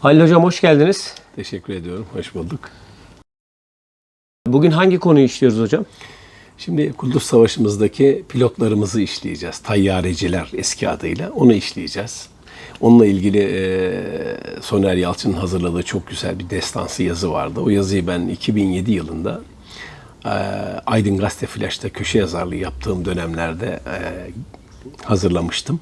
Halil Hocam hoş geldiniz. Teşekkür ediyorum. Hoş bulduk. Bugün hangi konuyu işliyoruz hocam? Şimdi Kudüs Savaşı'mızdaki pilotlarımızı işleyeceğiz. Tayyareciler eski adıyla. Onu işleyeceğiz. Onunla ilgili e, Soner Yalçın'ın hazırladığı çok güzel bir destansı yazı vardı. O yazıyı ben 2007 yılında e, Aydın Gazete Flash'ta köşe yazarlığı yaptığım dönemlerde e, hazırlamıştım.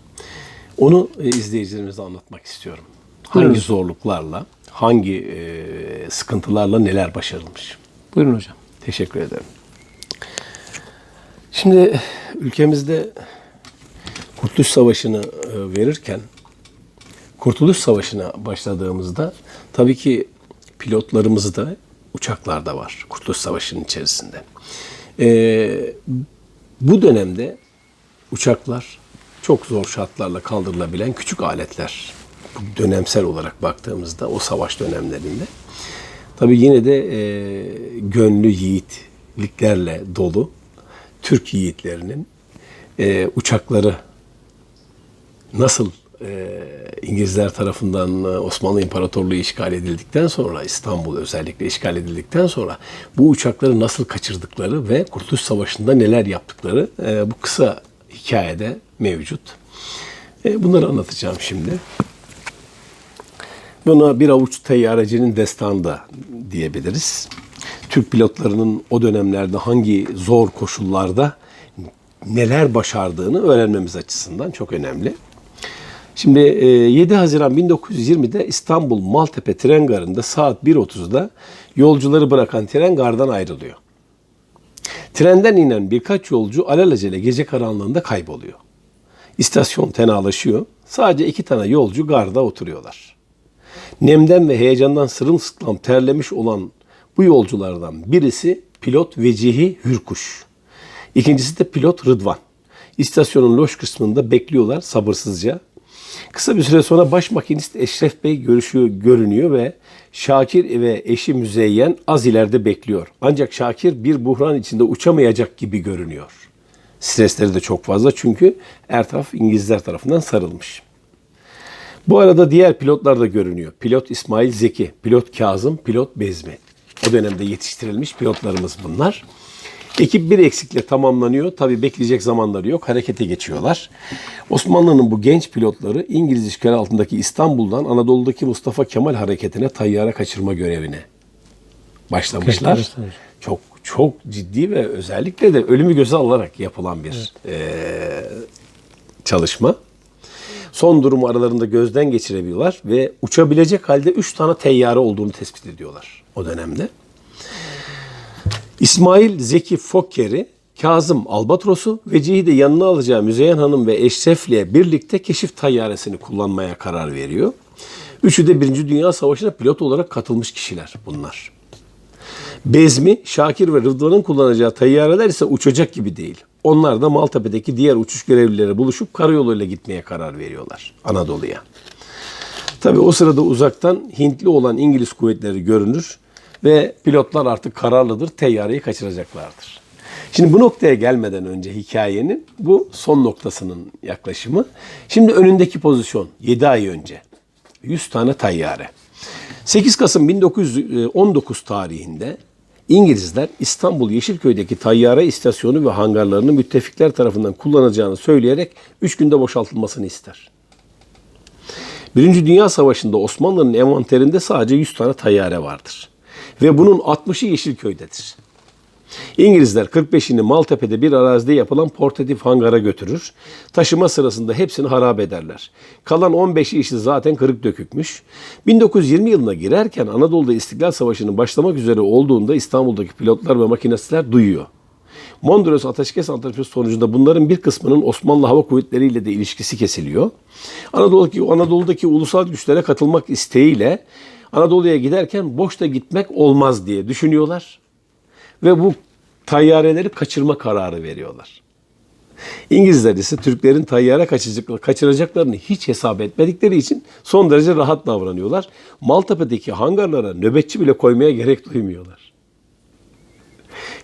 Onu e, izleyicilerimize anlatmak istiyorum. Hangi Buyurun. zorluklarla, hangi e, sıkıntılarla neler başarılmış. Buyurun hocam. Teşekkür ederim. Şimdi ülkemizde Kurtuluş Savaşı'nı e, verirken Kurtuluş Savaşı'na başladığımızda tabii ki pilotlarımız da uçaklar da var Kurtuluş Savaşı'nın içerisinde. E, bu dönemde uçaklar çok zor şartlarla kaldırılabilen küçük aletler. Dönemsel olarak baktığımızda o savaş dönemlerinde. Tabii yine de e, gönlü yiğitliklerle dolu Türk yiğitlerinin e, uçakları nasıl e, İngilizler tarafından e, Osmanlı İmparatorluğu işgal edildikten sonra İstanbul özellikle işgal edildikten sonra bu uçakları nasıl kaçırdıkları ve Kurtuluş Savaşı'nda neler yaptıkları e, bu kısa hikayede mevcut. E, bunları anlatacağım şimdi. Buna bir avuç teyyarecinin destanı da diyebiliriz. Türk pilotlarının o dönemlerde hangi zor koşullarda neler başardığını öğrenmemiz açısından çok önemli. Şimdi e, 7 Haziran 1920'de İstanbul Maltepe tren garında saat 1.30'da yolcuları bırakan tren gardan ayrılıyor. Trenden inen birkaç yolcu alelacele gece karanlığında kayboluyor. İstasyon tenalaşıyor. Sadece iki tane yolcu garda oturuyorlar. Nemden ve heyecandan sırılsıklam terlemiş olan bu yolculardan birisi pilot Vecihi Hürkuş. İkincisi de pilot Rıdvan. İstasyonun loş kısmında bekliyorlar sabırsızca. Kısa bir süre sonra baş makinist Eşref Bey görüşüyor, görünüyor ve Şakir ve eşi Müzeyyen az ileride bekliyor. Ancak Şakir bir buhran içinde uçamayacak gibi görünüyor. Stresleri de çok fazla çünkü her taraf İngilizler tarafından sarılmış. Bu arada diğer pilotlar da görünüyor. Pilot İsmail Zeki, pilot Kazım, pilot Bezmi. O dönemde yetiştirilmiş pilotlarımız bunlar. Ekip bir eksikle tamamlanıyor. Tabii bekleyecek zamanları yok. Harekete geçiyorlar. Osmanlı'nın bu genç pilotları İngiliz işgal altındaki İstanbul'dan Anadolu'daki Mustafa Kemal hareketine tayyare kaçırma görevine başlamışlar. Çok çok ciddi ve özellikle de ölümü göze alarak yapılan bir eee, çalışma. Son durumu aralarında gözden geçirebiliyorlar ve uçabilecek halde 3 tane teyyare olduğunu tespit ediyorlar o dönemde. İsmail Zeki Fokker'i, Kazım Albatros'u ve de yanına alacağı Müzeyyen Hanım ve Eşref'le birlikte keşif tayyaresini kullanmaya karar veriyor. Üçü de Birinci Dünya Savaşı'na pilot olarak katılmış kişiler bunlar. Bezmi, Şakir ve Rıdvan'ın kullanacağı tayyareler ise uçacak gibi değil. Onlar da Maltepe'deki diğer uçuş görevlileri buluşup karayoluyla gitmeye karar veriyorlar Anadolu'ya. Tabi o sırada uzaktan Hintli olan İngiliz kuvvetleri görünür ve pilotlar artık kararlıdır, teyyareyi kaçıracaklardır. Şimdi bu noktaya gelmeden önce hikayenin bu son noktasının yaklaşımı. Şimdi önündeki pozisyon 7 ay önce. 100 tane tayyare. 8 Kasım 1919 tarihinde İngilizler İstanbul Yeşilköy'deki tayyare istasyonu ve hangarlarını müttefikler tarafından kullanacağını söyleyerek 3 günde boşaltılmasını ister. Birinci Dünya Savaşı'nda Osmanlı'nın envanterinde sadece 100 tane tayyare vardır. Ve bunun 60'ı Yeşilköy'dedir. İngilizler 45'ini Maltepe'de bir arazide yapılan portatif hangara götürür. Taşıma sırasında hepsini harap ederler. Kalan 15'i işte zaten kırık dökükmüş. 1920 yılına girerken Anadolu'da İstiklal Savaşı'nın başlamak üzere olduğunda İstanbul'daki pilotlar ve makinistler duyuyor. Mondros Ateşkes Antlaşması sonucunda bunların bir kısmının Osmanlı Hava Kuvvetleri ile de ilişkisi kesiliyor. Anadolu'daki, Anadolu'daki ulusal güçlere katılmak isteğiyle Anadolu'ya giderken boşta gitmek olmaz diye düşünüyorlar. Ve bu tayyareleri kaçırma kararı veriyorlar. İngilizler ise Türklerin tayyare kaçıracak- kaçıracaklarını hiç hesap etmedikleri için son derece rahat davranıyorlar. Maltepe'deki hangarlara nöbetçi bile koymaya gerek duymuyorlar.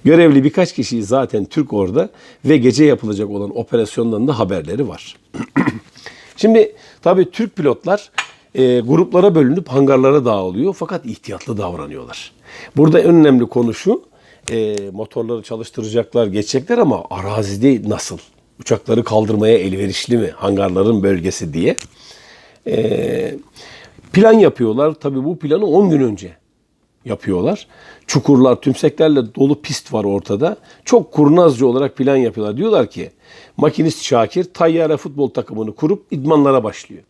Görevli birkaç kişi zaten Türk orada ve gece yapılacak olan operasyondan da haberleri var. Şimdi tabii Türk pilotlar e, gruplara bölünüp hangarlara dağılıyor fakat ihtiyatlı davranıyorlar. Burada en önemli konu şu, e, motorları çalıştıracaklar, geçecekler ama arazide nasıl? Uçakları kaldırmaya elverişli mi? Hangarların bölgesi diye. E, plan yapıyorlar. Tabii bu planı 10 gün önce yapıyorlar. Çukurlar, tümseklerle dolu pist var ortada. Çok kurnazca olarak plan yapıyorlar. Diyorlar ki makinist Şakir tayyare futbol takımını kurup idmanlara başlıyor.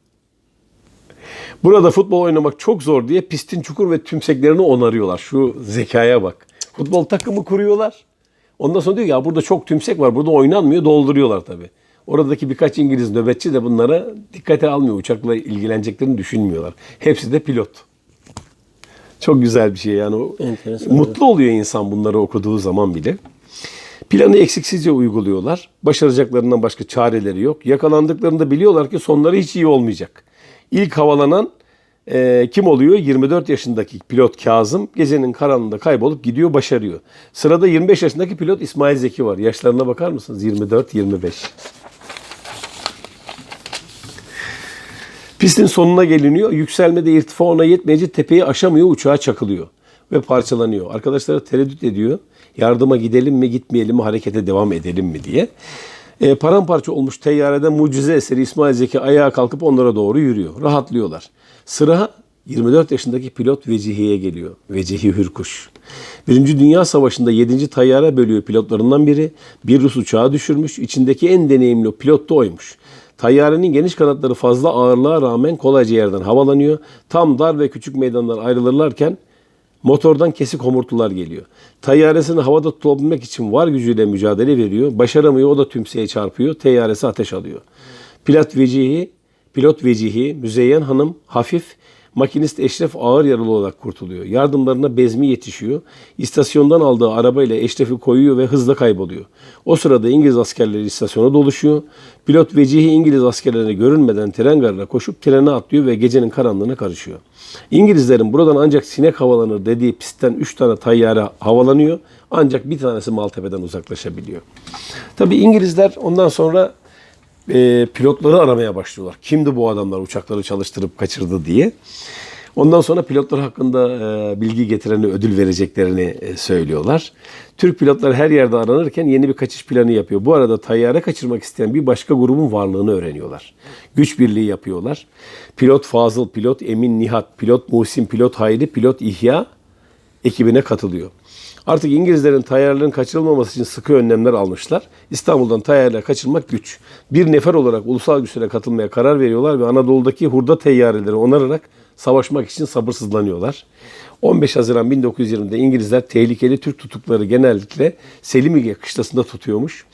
Burada futbol oynamak çok zor diye pistin çukur ve tümseklerini onarıyorlar. Şu zekaya bak. Futbol takımı kuruyorlar. Ondan sonra diyor ya burada çok tümsek var. Burada oynanmıyor. Dolduruyorlar tabii. Oradaki birkaç İngiliz nöbetçi de bunlara dikkate almıyor. Uçakla ilgileneceklerini düşünmüyorlar. Hepsi de pilot. Çok güzel bir şey yani. O- Enteresan, Mutlu oluyor insan bunları okuduğu zaman bile. Planı eksiksizce uyguluyorlar. Başaracaklarından başka çareleri yok. Yakalandıklarında biliyorlar ki sonları hiç iyi olmayacak. İlk havalanan e, kim oluyor? 24 yaşındaki pilot Kazım gecenin karanlığında kaybolup gidiyor, başarıyor. Sırada 25 yaşındaki pilot İsmail Zeki var. Yaşlarına bakar mısınız? 24-25. Pistin sonuna geliniyor. Yükselmede irtifa ona yetmeyince tepeyi aşamıyor, uçağa çakılıyor ve parçalanıyor. Arkadaşları tereddüt ediyor. Yardıma gidelim mi, gitmeyelim mi, harekete devam edelim mi diye. E, paramparça olmuş teyyarede mucize eseri İsmail Zeki ayağa kalkıp onlara doğru yürüyor. Rahatlıyorlar. Sıra 24 yaşındaki pilot Vecihi'ye geliyor. Vecihi Hürkuş. Birinci Dünya Savaşı'nda 7. tayyare bölüğü pilotlarından biri bir Rus uçağı düşürmüş. İçindeki en deneyimli pilot da oymuş. Tayyarenin geniş kanatları fazla ağırlığa rağmen kolayca yerden havalanıyor. Tam dar ve küçük meydanlar ayrılırlarken motordan kesik homurtular geliyor. Tayyaresini havada tutabilmek için var gücüyle mücadele veriyor. Başaramıyor o da tümseye çarpıyor. Teyyaresi ateş alıyor. Pilot vecihi, pilot vecihi Müzeyyen Hanım hafif, makinist Eşref ağır yaralı olarak kurtuluyor. Yardımlarına Bezmi yetişiyor. İstasyondan aldığı arabayla Eşref'i koyuyor ve hızla kayboluyor. O sırada İngiliz askerleri istasyona doluşuyor. Pilot vecihi İngiliz askerlerine görünmeden tren garına koşup trene atlıyor ve gecenin karanlığına karışıyor. İngilizlerin buradan ancak sinek havalanır dediği pistten 3 tane tayyare havalanıyor. Ancak bir tanesi Maltepe'den uzaklaşabiliyor. Tabii İngilizler ondan sonra e, pilotları aramaya başlıyorlar. Kimdi bu adamlar uçakları çalıştırıp kaçırdı diye. Ondan sonra pilotlar hakkında e, bilgi getireni ödül vereceklerini e, söylüyorlar. Türk pilotlar her yerde aranırken yeni bir kaçış planı yapıyor. Bu arada tayyare kaçırmak isteyen bir başka grubun varlığını öğreniyorlar. Güç birliği yapıyorlar. Pilot Fazıl, pilot Emin Nihat, pilot Muhsin, pilot Hayri, pilot İhya ekibine katılıyor. Artık İngilizlerin tayyarların kaçırılmaması için sıkı önlemler almışlar. İstanbul'dan tayyarlar kaçırmak güç. Bir nefer olarak ulusal güçlere katılmaya karar veriyorlar ve Anadolu'daki hurda teyyareleri onararak savaşmak için sabırsızlanıyorlar. 15 Haziran 1920'de İngilizler tehlikeli Türk tutukları genellikle Selimiye kışlasında tutuyormuş.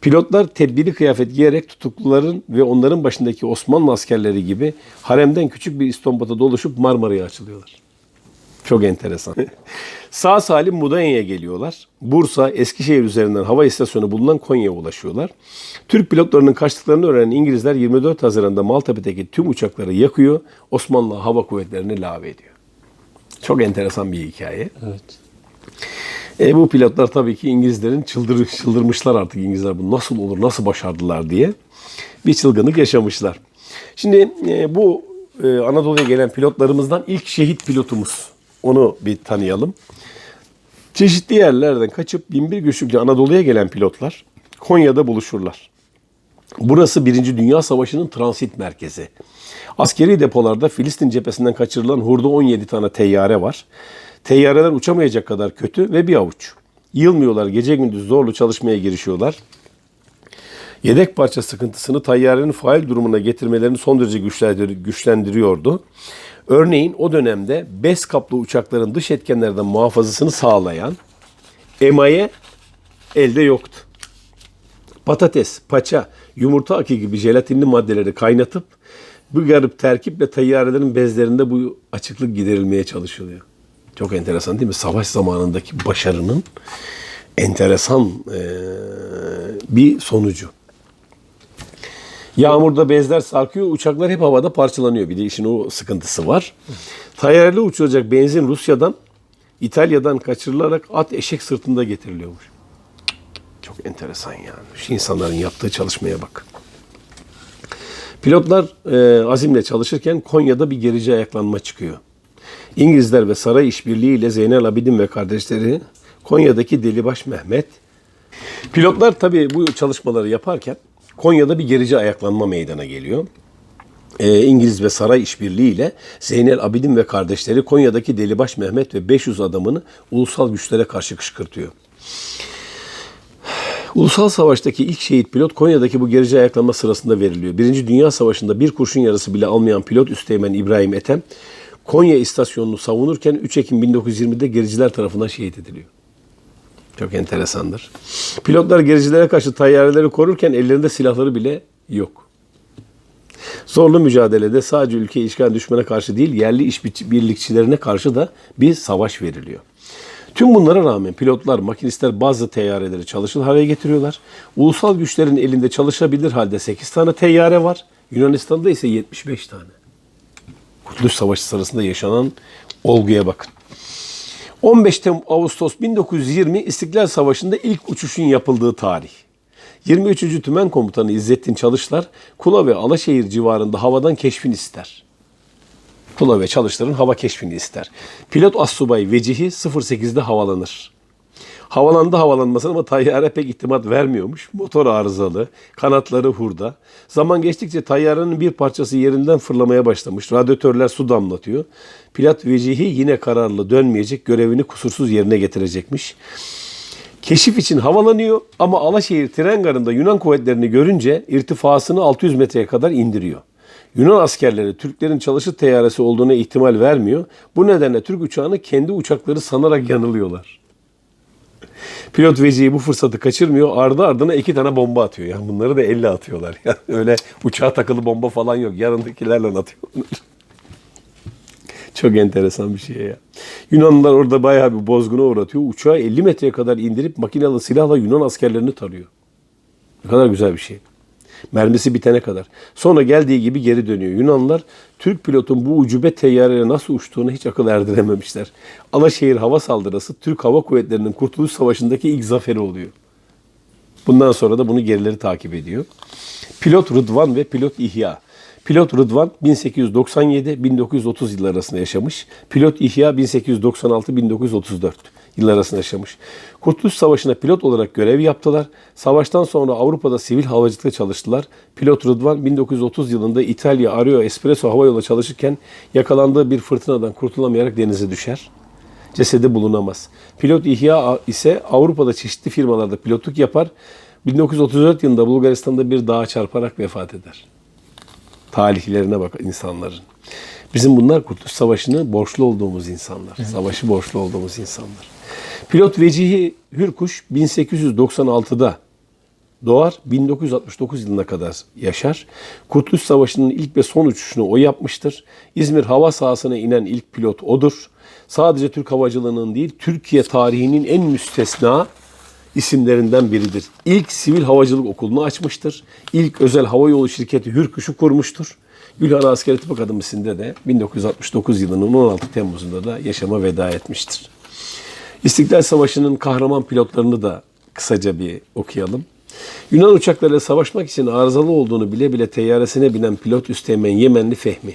Pilotlar tedbiri kıyafet giyerek tutukluların ve onların başındaki Osmanlı askerleri gibi haremden küçük bir istombata doluşup Marmara'ya açılıyorlar. Çok enteresan. Sağ salim Mudanya'ya geliyorlar. Bursa, Eskişehir üzerinden hava istasyonu bulunan Konya'ya ulaşıyorlar. Türk pilotlarının kaçtıklarını öğrenen İngilizler 24 Haziran'da Maltepe'deki tüm uçakları yakıyor. Osmanlı Hava Kuvvetleri'ni lave ediyor. Çok enteresan bir hikaye. Evet. E, bu pilotlar tabii ki İngilizlerin çıldır, çıldırmışlar artık İngilizler bu nasıl olur, nasıl başardılar diye bir çılgınlık yaşamışlar. Şimdi e, bu e, Anadolu'ya gelen pilotlarımızdan ilk şehit pilotumuz. Onu bir tanıyalım. Çeşitli yerlerden kaçıp binbir güçlükle Anadolu'ya gelen pilotlar Konya'da buluşurlar. Burası Birinci Dünya Savaşı'nın transit merkezi. Askeri depolarda Filistin cephesinden kaçırılan hurda 17 tane teyyare var. Teyyareler uçamayacak kadar kötü ve bir avuç. Yılmıyorlar, gece gündüz zorlu çalışmaya girişiyorlar. Yedek parça sıkıntısını tayyarenin fail durumuna getirmelerini son derece güçlendir- güçlendiriyordu. Örneğin o dönemde BES kaplı uçakların dış etkenlerden muhafazasını sağlayan emaye elde yoktu. Patates, paça, yumurta akı gibi jelatinli maddeleri kaynatıp bu garip terkiple tayyarelerin bezlerinde bu açıklık giderilmeye çalışılıyor. Çok enteresan değil mi? Savaş zamanındaki başarının enteresan bir sonucu. Yağmurda bezler sarkıyor, uçaklar hep havada parçalanıyor. Bir de işin o sıkıntısı var. Tayyareli uçulacak benzin Rusya'dan, İtalya'dan kaçırılarak at eşek sırtında getiriliyormuş. Çok enteresan yani. Şu insanların yaptığı çalışmaya bak. Pilotlar e, azimle çalışırken Konya'da bir gerici ayaklanma çıkıyor. İngilizler ve saray işbirliğiyle Zeynel Abidin ve kardeşleri Konya'daki Delibaş Mehmet. Pilotlar tabii bu çalışmaları yaparken Konya'da bir gerici ayaklanma meydana geliyor. E, İngiliz ve saray işbirliğiyle Zeynel Abidin ve kardeşleri Konya'daki Delibaş Mehmet ve 500 adamını ulusal güçlere karşı kışkırtıyor. Ulusal Savaş'taki ilk şehit pilot Konya'daki bu gerici ayaklanma sırasında veriliyor. Birinci Dünya Savaşı'nda bir kurşun yarısı bile almayan pilot Üsteğmen İbrahim Ethem, Konya istasyonunu savunurken 3 Ekim 1920'de gericiler tarafından şehit ediliyor. Çok enteresandır. Pilotlar gericilere karşı tayyareleri korurken ellerinde silahları bile yok. Zorlu mücadelede sadece ülkeyi işgal düşmana karşı değil, yerli iş birlikçilerine karşı da bir savaş veriliyor. Tüm bunlara rağmen pilotlar, makinistler bazı teyyareleri çalışır hale getiriyorlar. Ulusal güçlerin elinde çalışabilir halde 8 tane teyyare var. Yunanistan'da ise 75 tane. Kurtuluş Savaşı sırasında yaşanan olguya bakın. 15 Temmuz Ağustos 1920 İstiklal Savaşı'nda ilk uçuşun yapıldığı tarih. 23. Tümen Komutanı İzzettin Çalışlar, Kula ve Alaşehir civarında havadan keşfini ister. Kula ve Çalışlar'ın hava keşfini ister. Pilot Assubay Vecihi 08'de havalanır. Havalandı havalanmasına ama tayyare pek itimat vermiyormuş. Motor arızalı, kanatları hurda. Zaman geçtikçe tayyarenin bir parçası yerinden fırlamaya başlamış. Radyatörler su damlatıyor. Pilot Vecihi yine kararlı dönmeyecek, görevini kusursuz yerine getirecekmiş. Keşif için havalanıyor ama Alaşehir tren garında Yunan kuvvetlerini görünce irtifasını 600 metreye kadar indiriyor. Yunan askerleri Türklerin çalışır teyyaresi olduğuna ihtimal vermiyor. Bu nedenle Türk uçağını kendi uçakları sanarak yanılıyorlar. Pilot Vecihi bu fırsatı kaçırmıyor. Ardı ardına iki tane bomba atıyor. Yani bunları da elle atıyorlar. Yani öyle uçağa takılı bomba falan yok. Yanındakilerle atıyorlar. Çok enteresan bir şey ya. Yunanlılar orada bayağı bir bozguna uğratıyor. Uçağı 50 metreye kadar indirip makinalı silahla Yunan askerlerini tarıyor. Ne kadar güzel bir şey. Mermisi bitene kadar. Sonra geldiği gibi geri dönüyor. Yunanlılar Türk pilotun bu ucube teyyareyle nasıl uçtuğunu hiç akıl erdirememişler. Alaşehir hava saldırısı Türk Hava Kuvvetleri'nin Kurtuluş Savaşı'ndaki ilk zaferi oluyor. Bundan sonra da bunu gerileri takip ediyor. Pilot Rıdvan ve pilot İhya. Pilot Rıdvan 1897-1930 yılları arasında yaşamış. Pilot İhya 1896-1934 yıllar arasında yaşamış. Kurtuluş Savaşı'nda pilot olarak görev yaptılar. Savaştan sonra Avrupa'da sivil havacılıkta çalıştılar. Pilot Rıdvan 1930 yılında İtalya Ario Espresso havayolu çalışırken yakalandığı bir fırtınadan kurtulamayarak denize düşer. Cesedi bulunamaz. Pilot İhya ise Avrupa'da çeşitli firmalarda pilotluk yapar. 1934 yılında Bulgaristan'da bir dağa çarparak vefat eder. Talihlerine bak insanların. Bizim bunlar Kurtuluş Savaşı'nı borçlu olduğumuz insanlar. Savaşı borçlu olduğumuz insanlar. Pilot Vecihi Hürkuş 1896'da doğar. 1969 yılına kadar yaşar. Kurtuluş Savaşı'nın ilk ve son uçuşunu o yapmıştır. İzmir hava sahasına inen ilk pilot odur. Sadece Türk havacılığının değil, Türkiye tarihinin en müstesna isimlerinden biridir. İlk sivil havacılık okulunu açmıştır. İlk özel havayolu şirketi Hürkuş'u kurmuştur. Gülhane Askeri Tıp Akademisi'nde de 1969 yılının 16 Temmuz'unda da yaşama veda etmiştir. İstiklal Savaşı'nın kahraman pilotlarını da kısaca bir okuyalım. Yunan uçaklarıyla savaşmak için arızalı olduğunu bile bile teyyaresine binen pilot Üsteğmen Yemenli Fehmi.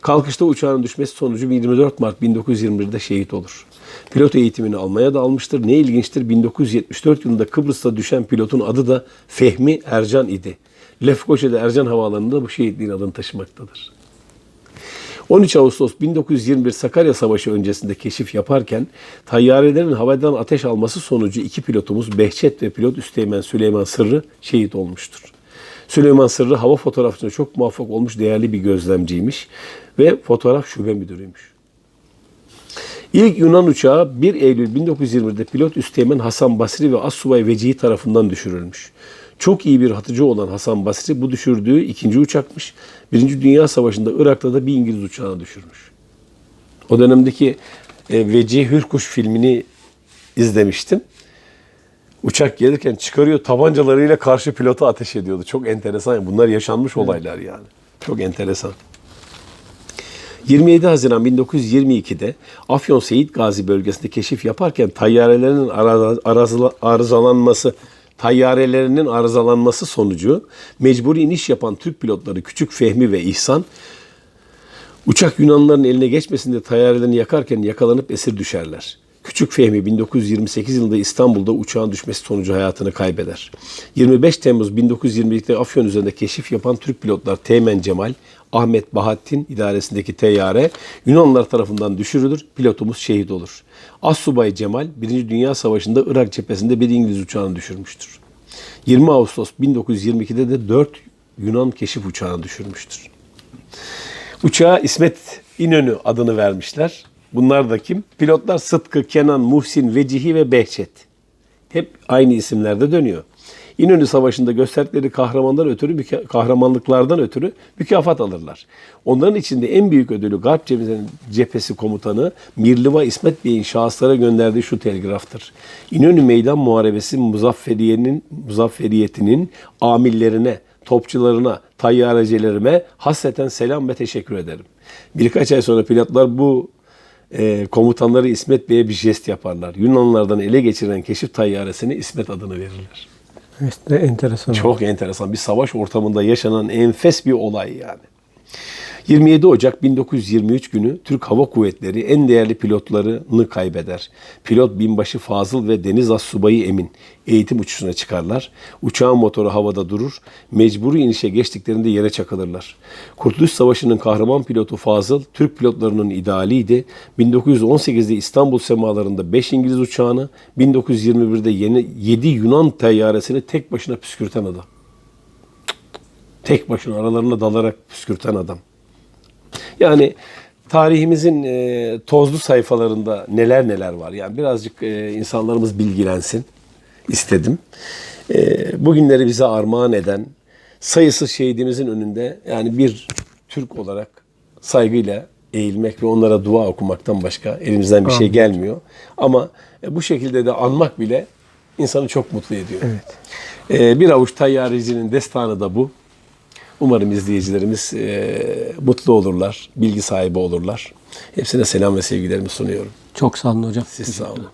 Kalkışta uçağın düşmesi sonucu 24 Mart 1921'de şehit olur. Pilot eğitimini almaya da almıştır. Ne ilginçtir 1974 yılında Kıbrıs'ta düşen pilotun adı da Fehmi Ercan idi. Lefkoşa'da Ercan Havaalanı'nda bu şehitliğin adını taşımaktadır. 13 Ağustos 1921 Sakarya Savaşı öncesinde keşif yaparken tayyarelerin havadan ateş alması sonucu iki pilotumuz Behçet ve pilot Üsteğmen Süleyman Sırrı şehit olmuştur. Süleyman Sırrı hava fotoğrafçısında çok muvaffak olmuş değerli bir gözlemciymiş ve fotoğraf şube müdürüymüş. İlk Yunan uçağı 1 Eylül 1920'de pilot Üsteğmen Hasan Basri ve Assubay Vecihi tarafından düşürülmüş. Çok iyi bir hatıcı olan Hasan Basri bu düşürdüğü ikinci uçakmış. Birinci Dünya Savaşı'nda Irak'ta da bir İngiliz uçağını düşürmüş. O dönemdeki e, Vecihi Hürkuş filmini izlemiştim. Uçak gelirken çıkarıyor tabancalarıyla karşı pilota ateş ediyordu. Çok enteresan. Bunlar yaşanmış olaylar yani. Çok enteresan. 27 Haziran 1922'de Afyon Seyit Gazi bölgesinde keşif yaparken tayyarelerinin arızalanması tayyarelerinin arızalanması sonucu mecburi iniş yapan Türk pilotları Küçük Fehmi ve İhsan Uçak Yunanlıların eline geçmesin diye tayyarelerini yakarken yakalanıp esir düşerler. Küçük Fehmi 1928 yılında İstanbul'da uçağın düşmesi sonucu hayatını kaybeder. 25 Temmuz 1922'de Afyon üzerinde keşif yapan Türk pilotlar Teğmen Cemal, Ahmet Bahattin idaresindeki teyyare Yunanlılar tarafından düşürülür, pilotumuz şehit olur. Assubay Cemal 1. Dünya Savaşı'nda Irak cephesinde bir İngiliz uçağını düşürmüştür. 20 Ağustos 1922'de de 4 Yunan keşif uçağını düşürmüştür. Uçağa İsmet İnönü adını vermişler. Bunlar da kim? Pilotlar Sıtkı, Kenan, Muhsin, Vecihi ve Behçet. Hep aynı isimlerde dönüyor. İnönü Savaşı'nda gösterdikleri kahramandan ötürü, kahramanlıklardan ötürü mükafat alırlar. Onların içinde en büyük ödülü Garp Cephesi'nin cephesi komutanı Mirliva İsmet Bey'in şahıslara gönderdiği şu telgraftır. İnönü Meydan Muharebesi Muzafferiye'nin, Muzafferiyetinin amillerine, topçularına, tayyarecilerime hasreten selam ve teşekkür ederim. Birkaç ay sonra pilotlar bu e, komutanları İsmet Bey'e bir jest yaparlar. Yunanlılardan ele geçiren keşif tayyaresine İsmet adını verirler. De enteresan. Çok enteresan bir savaş ortamında yaşanan enfes bir olay yani. 27 Ocak 1923 günü Türk Hava Kuvvetleri en değerli pilotlarını kaybeder. Pilot binbaşı Fazıl ve deniz astsubayı Emin eğitim uçuşuna çıkarlar. Uçağın motoru havada durur. Mecburi inişe geçtiklerinde yere çakılırlar. Kurtuluş Savaşı'nın kahraman pilotu Fazıl, Türk pilotlarının idealiydi. 1918'de İstanbul semalarında 5 İngiliz uçağını, 1921'de yeni 7 Yunan teyyaresini tek başına püskürten adam. Tek başına aralarına dalarak püskürten adam. Yani tarihimizin e, tozlu sayfalarında neler neler var. Yani birazcık e, insanlarımız bilgilensin istedim. E, bugünleri bize armağan eden sayısız şehidimizin önünde yani bir Türk olarak saygıyla eğilmek ve onlara dua okumaktan başka elimizden bir şey gelmiyor. Ama e, bu şekilde de anmak bile insanı çok mutlu ediyor. Evet. E, bir avuç tayyarecinin destanı da bu. Umarım izleyicilerimiz e, mutlu olurlar, bilgi sahibi olurlar. Hepsine selam ve sevgilerimi sunuyorum. Çok sağ olun hocam. Siz sağ olun.